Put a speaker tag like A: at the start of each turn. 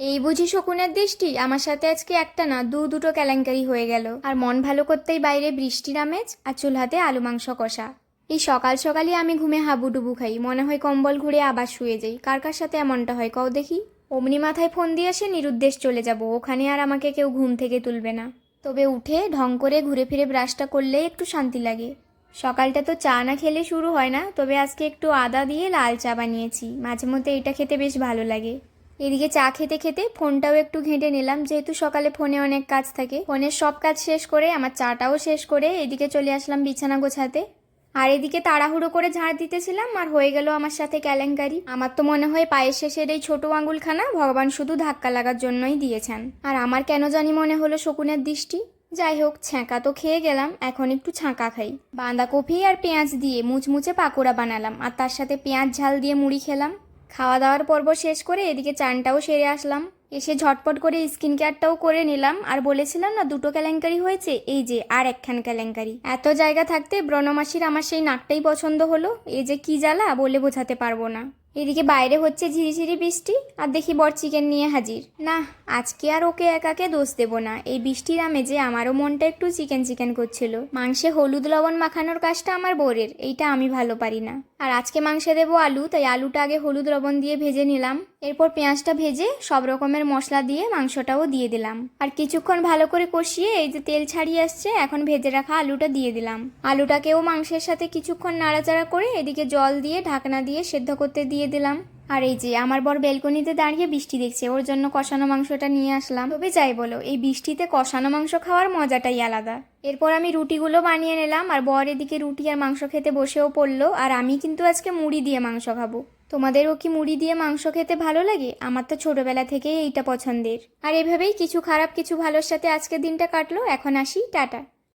A: এই বুঝি শকুনের দৃষ্টি? আমার সাথে আজকে একটা না, দু দুটো কেলেঙ্কারি হয়ে গেল। আর মন ভালো করতেই বাইরে বৃষ্টির আমেজ আর চুলহাতে আলু মাংস কষা। এই সকাল সকালই আমি ঘুমে হাবুডুবু খাই। মনে হয় কম্বল ঘুরে আবার শুয়ে যাই। কার কার সাথে এমনটা হয় কও দেখি? অমনি মাথায় ফোন দিয়ে এসে নিরুদ্দেশ চলে যাব। ওখানে আর আমাকে কেউ ঘুম থেকে তুলবে না। তবে উঠে ঢং করে ঘুরে ফিরে ব্রাশটা করলে একটু শান্তি লাগে। সকালটা তো চা না খেলে শুরু হয় না, তবে আজকে একটু আদা দিয়ে লাল চা বানিয়েছি। মাঝে মধ্যে এটা খেতে বেশ ভালো লাগে। এদিকে চা খেতে খেতে ফোনটাও একটু ঘেঁটে নিলাম, যেহেতু সকালে ফোনে অনেক কাজ থাকে। ফোনের সব কাজ শেষ করে, আমার চাটাও শেষ করে এদিকে চলে আসলাম বিছানা গোছাতে। আর এদিকে তাড়াহুড়ো করে ঝাড় দিতেছিলাম, আর হয়ে গেল আমার সাথে কেলেঙ্কারি। আমার তো মনে হয় পায়ের শেষের এই ছোট আঙুলখানা ভগবান শুধু ধাক্কা লাগার জন্যই দিয়েছেন। আর আমার কেন জানি মনে হলো শকুনের দৃষ্টি। যাই হোক, ছ্যাঁকা তো খেয়ে গেলাম, এখন একটু ছাঁকা খাই। বাঁধাকপি আর পেঁয়াজ দিয়ে মুচমুচে পাকোড়া বানালাম, আর তার সাথে পেঁয়াজ ঝাল দিয়ে মুড়ি খেলাম। খাওয়া দাওয়ার পর্ব শেষ করে এদিকে চানটাও সেরে আসলাম। এসে ঝটপট করে স্কিন কেয়ারটাও করে নিলাম। আর বলেছিলাম না, দুটো কেলেঙ্কারি হয়েছে, এই যে আর একখান কেলেঙ্কারি। এত জায়গা থাকতে ব্রণমাসির আমার সেই নাকটাই পছন্দ হলো। এই যে কি জ্বালা বলে বোঝাতে পারব না। এদিকে বাইরে হচ্ছে ঝিরিঝিরি বৃষ্টি, আর দেখি বর চিকেন নিয়ে হাজির। না, আজকে আর ওকে একাকে দোষ দেব না। এই বৃষ্টির আমেজে আমারও মনটা একটু চিকেন চিকেন করছিল। মাংসে হলুদ লবণ মাখানোর কাজটা আমার বোরের, এইটা আমি ভালো পারি না। আর আজকে মাংসে দেবো আলু, তাই আলুটা আগে হলুদ লবণ দিয়ে ভেজে নিলাম। এরপর পেঁয়াজটা ভেজে সব রকমের মশলা দিয়ে মাংসটাও দিয়ে দিলাম। আর কিছুক্ষণ ভালো করে কষিয়ে এই যে তেল ছাড়িয়ে আসছে, এখন ভেজে রাখা আলুটা দিয়ে দিলাম। আলুটাকেও মাংসের সাথে কিছুক্ষণ নাড়াচাড়া করে এদিকে জল দিয়ে ঢাকনা দিয়ে সেদ্ধ করতে দিয়ে দিলাম। আর এই যে, আমার বর বেলকনিতে দাঁড়িয়ে বৃষ্টি দেখছে। ওর জন্য কষানো মাংসটা নিয়ে আসলাম। তবে যাই বলো, এই বৃষ্টিতে কষানো মাংস খাওয়ার মজাটাই আলাদা। এরপর আমি রুটিগুলো বানিয়ে নিলাম। আর বর এদিকে রুটি আর মাংস খেতে বসেও পড়ল। আর আমি কিন্তু আজকে মুড়ি দিয়ে মাংস খাব। তোমাদেরও কি মুড়ি দিয়ে মাংস খেতে ভালো লাগে? আমার তো ছোটবেলা থেকেই এইটা পছন্দের। আর এভাবেই কিছু খারাপ, কিছু ভালোর সাথে আজকের দিনটা কাটলো। এখন আসি, টাটা।